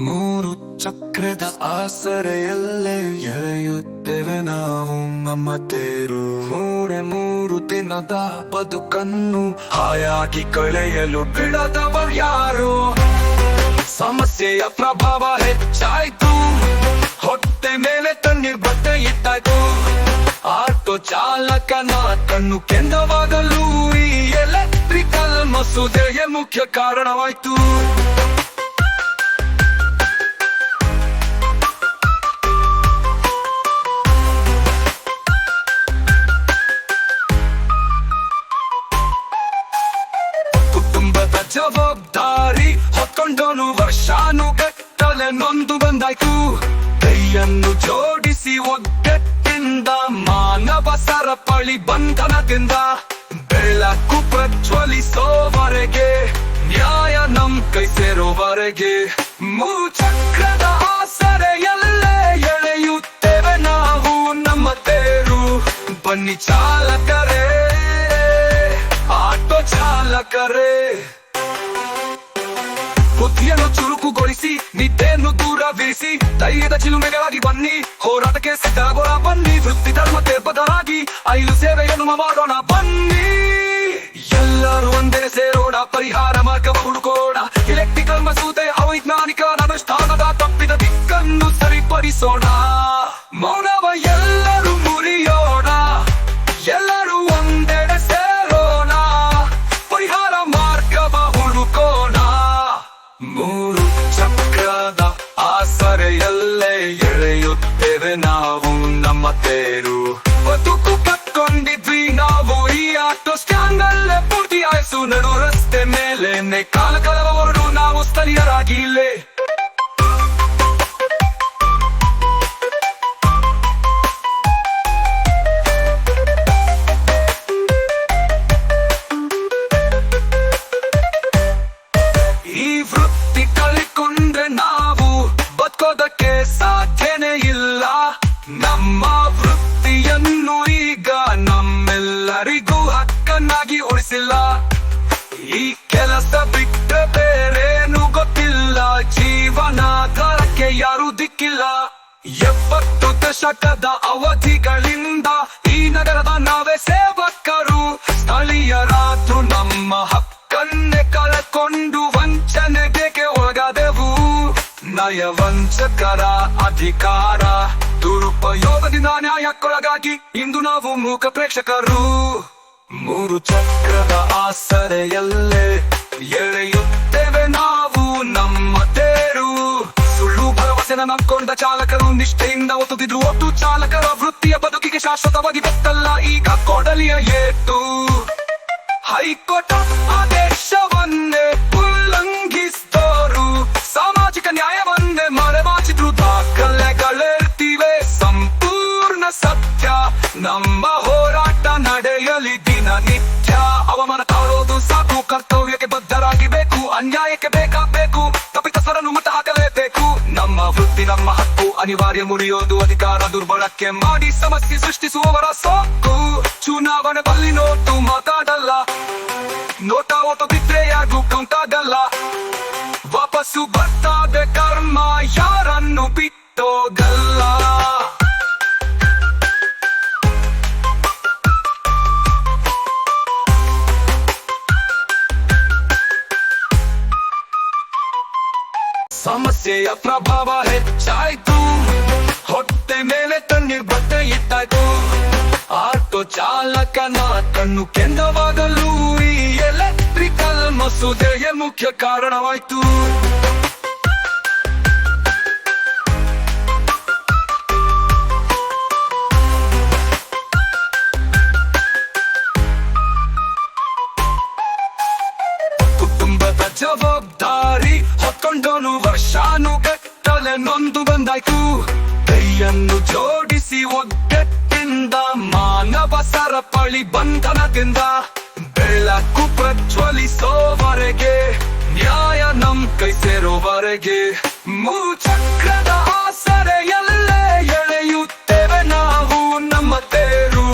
ಮೂರು ಚಕ್ರದ ಆಸರೆಯಲ್ಲೇ ಎಳೆಯುತ್ತೇವೆ ನಾವು ನಮ್ಮ ತೇರು. ಮೂರೆ ಮೂರು ದಿನದ ಬದುಕನ್ನು ಹಾಯಾಗಿ ಕಳೆಯಲು ಬಿಡದವ ಯಾರು? ಸಮಸ್ಯೆಯ ಪ್ರಭಾವ ಹೆಚ್ಚಾಯ್ತು. ಹೊಟ್ಟೆ ಮೇಲೆ ತಣ್ಣೀರ್ ಬಟ್ಟೆ ಇಟ್ಟಾಯ್ತು. ಆಟೋ ಚಾಲಕನ ಕಣ್ಣು ಕೆಂದವಾಗಲು ಈ ಎಲೆಕ್ಟ್ರಿಕಲ್ ಮಸೂದೆಗೆ ಮುಖ್ಯ ಕಾರಣವಾಯ್ತು. ಹೊತ್ಕೊಂಡೋನು ವರ್ಷಾನುಗಟ್ಟಲೆ ನೊಂದು ಬಂದಾಯ್ತು. ಕೈಯನ್ನು ಜೋಡಿಸಿ ಒಗ್ಗಟ್ಟಿಂದ ಮಾನವ ಸರಪಳಿ ಬಂಧನದಿಂದ ಬೆಳಕು ಪ್ರಜ್ವಲಿಸೋವರೆಗೆ, ನ್ಯಾಯ ನಮ್ ಕೈ ಸೇರೋವರೆಗೆ. ಮೂಚಕ್ರದ ಆಸರೆಯಲ್ಲೇ ಎಳೆಯುತ್ತೇವೆ ನಾವು ನಮ್ಮ ತೇರು. ಬನ್ನಿ ಚಾಲಕರೇ, ಆಟೋ ಚಾಲಕರೇ. ಬುದ್ಧಿಯನ್ನು ಚುರುಕುಗೊಳಿಸಿ, ನಿದ್ದೆಯನ್ನು ದೂರವಿರಿಸಿ, ಧೈರ್ಯದ ಚಿಲುಮೆಗಳಾಗಿ ಬನ್ನಿ, ಹೋರಾಟಕ್ಕೆ ಸಿದ್ಧರಾಗೋಣ, ಬನ್ನಿ, ವೃತ್ತಿ ಧರ್ಮಕ್ಕೆ ಬದಲಾಗಿ ಐಲು ಸೇವೆಯನ್ನು ಮಾಡೋಣ, ಬನ್ನಿ. ಎಲ್ಲರೂ ಒಂದೇ ಸೇರೋಣ, ಪರಿಹಾರ ಮಾರ್ಗವ ಹುಡುಕೋಣ ಎಲೆಕ್ಟ್ರಿಕಲ್ ಮೇಲೆ ಕಾಲ ಕಳವರು ನಾವು ಸ್ಥಳೀಯರಾಗಿ ಇಲ್ಲೇ. ಈ ವೃತ್ತಿ ಕಲಿಕೊಂಡ್ರೆ ನಾವು ಬದುಕೋದಕ್ಕೆ ಸಾಧ್ಯನೇ ಇಲ್ಲ. ನಮ್ಮ ವೃತ್ತಿಯನ್ನು ಈಗ ನಮ್ಮೆಲ್ಲರಿಗೂ ಹಕ್ಕನ್ನಾಗಿ ಉಳಿಸಿಲ್ಲ. ಈ ದಶಕದ ಅವಧಿಗಳಿಂದ ಈ ನಗರದ ನಾವೇ ಸೇವಕರು. ಸ್ಥಳೀಯರಾದ್ರು ನಮ್ಮ ಹಕ್ಕನ್ನೇ ಕಳ್ಕೊಂಡು ವಂಚನೆಗೆ ಒಳಗಾದೆವು. ನಯವಂಚಕರ ಅಧಿಕಾರ, ದುರುಪಯೋಗದಿಂದ ನ್ಯಾಯಕ್ಕೊಳಗಾಗಿ ಇಂದು ನಾವು ಮೂಕ ಪ್ರೇಕ್ಷಕರು. ಮೂರು ಚಕ್ರದ ಆಸರೆಯಲ್ಲೇ ಎಳೆಯುತ್ತೇವೆ ಭರವಸೆನ ನಂಬ್ಕೊಂಡ ಚಾಲಕರು ನಿಷ್ಠೆಯಿಂದ ಒತ್ತುತ್ತಿದ್ರು. ಒಟ್ಟು ಚಾಲಕರ ವೃತ್ತಿಯ ಬದುಕಿಗೆ ಶಾಶ್ವತವಾಗಿ ಗೊತ್ತಲ್ಲ ಈಗ ಕೊಡಲಿಯ ಏಟು ಹೈಕೋರ್ಟ್ ಆದೇಶವನ್ನೇ ಉಲ್ಲಂಘಿಸಿದವರು ಸಾಮಾಜಿಕ ನ್ಯಾಯವನ್ನೇ ಮರೆಮಾಚಿದ್ರು. ದಾಖಲೆಗಳಿರ್ತಿವೆ. ಸಂಪೂರ್ಣ ಸತ್ಯ. ನಮ್ಮ ಹೋರಾಟ ನಡೆಯಲಿ ದಿನ ನಿತ್ಯ ಅವಮಾನ ತಾಳೋದು ಸಾಕು ಕರ್ತವ್ಯಕ್ಕೆ ನಮ್ಮ ಹಕ್ಕು ಅನಿವಾರ್ಯ ಮುರಿಯೋದು ಅಧಿಕಾರ ದುರ್ಬಳಕೆ ಮಾಡಿ ಸಮಸ್ಯೆ ಸೃಷ್ಟಿಸುವವರ ಸೋಕು. ಚುನಾವಣೆ ಬಲ್ಲಿ ನೋಟು ಮಾತಾಡಲ್ಲ. ನೋಟ ಓಟು ಬಿದ್ರೆ ಯಾರು ಕೌಂಟಾಗಲ್ಲ. ವಾಪಸ್ಸು ಬರ್ತಾದೆ ಕರ್ಮ, ಯಾರನ್ನು ಬಿಟ್ಟೋಗಲ್ಲ ಸಮಸ್ಯೆಯ ಪ್ರಭಾವ ಹೆಚ್ಚಾಯ್ತು. ಹೊಟ್ಟೆ ಮೇಲೆ ತಣ್ಣೀರ್ ಬಟ್ಟೆ ಇಟ್ಟಾಯ್ತು. ಆಟೋ ಚಾಲಕನ ಕಣ್ಣು ಕೆಂದವಾಗಲು ಈ ಎಲೆಕ್ಟ್ರಿಕಲ್ ಮಸೂದೆಯ ಮುಖ್ಯ ಕಾರಣವಾಯ್ತು. ನೊಂದು ಬಂದಾಯ್ತು. ಕೈಯನ್ನು ಜೋಡಿಸಿ ಒಗ್ಗಟ್ಟಿಂದ ಮಾನವ ಸರಪಳಿ ಬಂಧನದಿಂದ ಬೆಳಕು ಪ್ರಜ್ವಲಿಸೋವರೆಗೆ, ನ್ಯಾಯ ನಮ್ ಕೈ ಸೇರೋವರೆಗೆ. ಮೂಚಕ್ರದ ಆಸರೆಯಲ್ಲೇ ಎಳೆಯುತ್ತೇವೆ ನಾವು ನಮ್ಮ ತೇರು.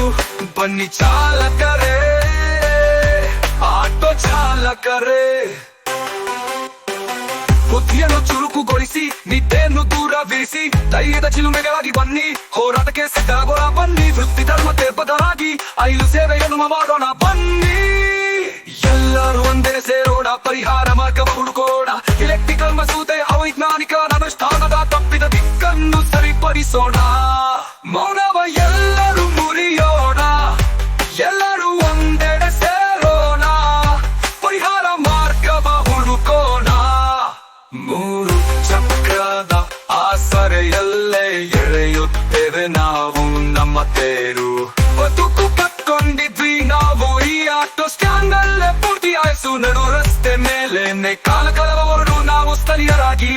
ಬನ್ನಿ ಚಾಲಕರೇ, ಆಟೋ ಚಾಲಕರೇ. ಬುದ್ಧಿಯನ್ನು ಚುರುಕುಗೊಳಿಸಿ ಜಯಿಸಿ ಧೈರ್ಯದ ಚಿಲುಮೆಗಳಾಗಿ ಬನ್ನಿ. ಹೋರಾಟಕ್ಕೆ ಸಿದ್ಧಗೋಳ ಬನ್ನಿ. ವೃತ್ತಿ ಧರ್ಮತೆ ಬದಲಾಗಿ ಐಲು ಸೇವೆಯನ್ನು ಮಾಡೋಣ, ಬನ್ನಿ. ಎಲ್ಲರೂ ಒಂದೇ ಸೇರೋಣ, ಪರಿಹಾರ ಮಾರ್ಗವ ಹುಡುಕೋಣ. ಇಲೆಕ್ಟ್ರಿಕಲ್ ಮಸೂದೆ, ಅವೈಜ್ಞಾನಿಕ ಅನುಷ್ಠಾನದ ತಪ್ಪಿದ ದಿಕ್ಕನ್ನು ಸರಿಪಡಿಸೋಣ. ನಾವು ನಮ್ಮ ತೇರು ಬದುಕು ಕಟ್ಕೊಂಡಿದ್ವಿ, ನಾವು ಈ ಆಟೋ ಸ್ಟ್ಯಾಂಡ್ ಅಲ್ಲೇ ಪೂರ್ತಿ ಆಯ್ಸು ನಡು ರಸ್ತೆ ಮೇಲೆನೆ ಕಾಲ ಕಾಲವ ಹೊರಡು ನಾವು ಸ್ಥಳೀಯರಾಗಿ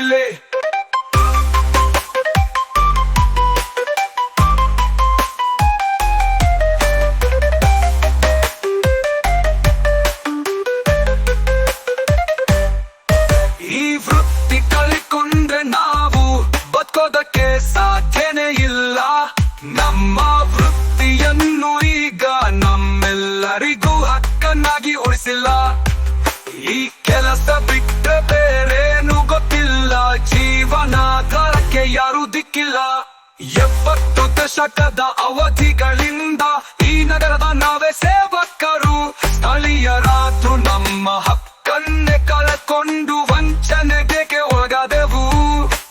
ಎಪ್ಪತ್ತು ದಶಕದ ಅವಧಿಗಳಿಂದ ಈ ನಗರದ ನಾವೇ ಸೇವಕರು. ಸ್ಥಳೀಯರಾದ್ರು ನಮ್ಮ ಹಕ್ಕನ್ನೇ ಕಳೆಕೊಂಡು ವಂಚನೆಗೆ ಒಳಗಾದೆವು?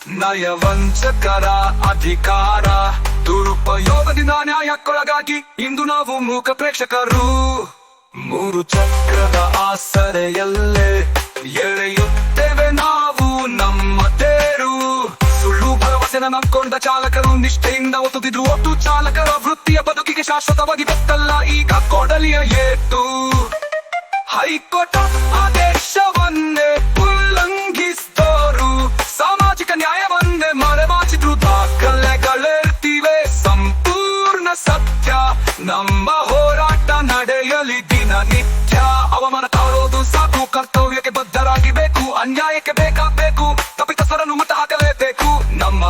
ನಯವಂಚಕರ ಅಧಿಕಾರ, ದುರುಪಯೋಗದಿಂದ ನ್ಯಾಯಕ್ಕೊಳಗಾಗಿ ಇಂದು ನಾವು ಮೂಕ ಪ್ರೇಕ್ಷಕರು. ಮೂರು ಚಕ್ರದ ಆಸರೆಯಲ್ಲೇ ಎಳೆಯುತ್ತೇವೆ ಭರವಸೆನ ನಂಬ್ಕೊಂಡ ಚಾಲಕರು ನಿಷ್ಠೆಯಿಂದ ಒತ್ತುತ್ತಿದ್ರು ಒಟ್ಟು ಚಾಲಕರ ವೃತ್ತಿಯ ಬದುಕಿಗೆ ಶಾಶ್ವತವಾಗಿ ಗೊತ್ತಲ್ಲ ಈಗ ಕೊಡಲಿಯ ಏಟು. ಹೈಕೋರ್ಟ್ ಆದೇಶವನ್ನೇ ಉಲ್ಲಂಘಿಸಿದವರು ಸಾಮಾಜಿಕ ನ್ಯಾಯವನ್ನೇ ಮರೆಮಾಚಿದ್ರು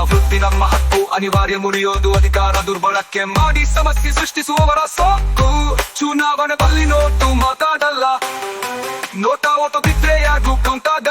ವೃತ್ತಿ ನಮ್ಮ ಹಕ್ಕು. ಅನಿವಾರ್ಯ ಮುರಿಯೋದು ಅಧಿಕಾರ ದುರ್ಬಳಕೆ ಮಾಡಿ ಸಮಸ್ಯೆ ಸೃಷ್ಟಿಸುವವರ ಸೋಕು. ಚುನಾವಣೆ ಬಲ್ಲಿ ನೋಟು ಮಾತಾಡಲ್ಲ. ನೋಟ ಬಿದ್ರೆ ಬಿದ್ರೆಯಾಗು ಕಂಟಾಗ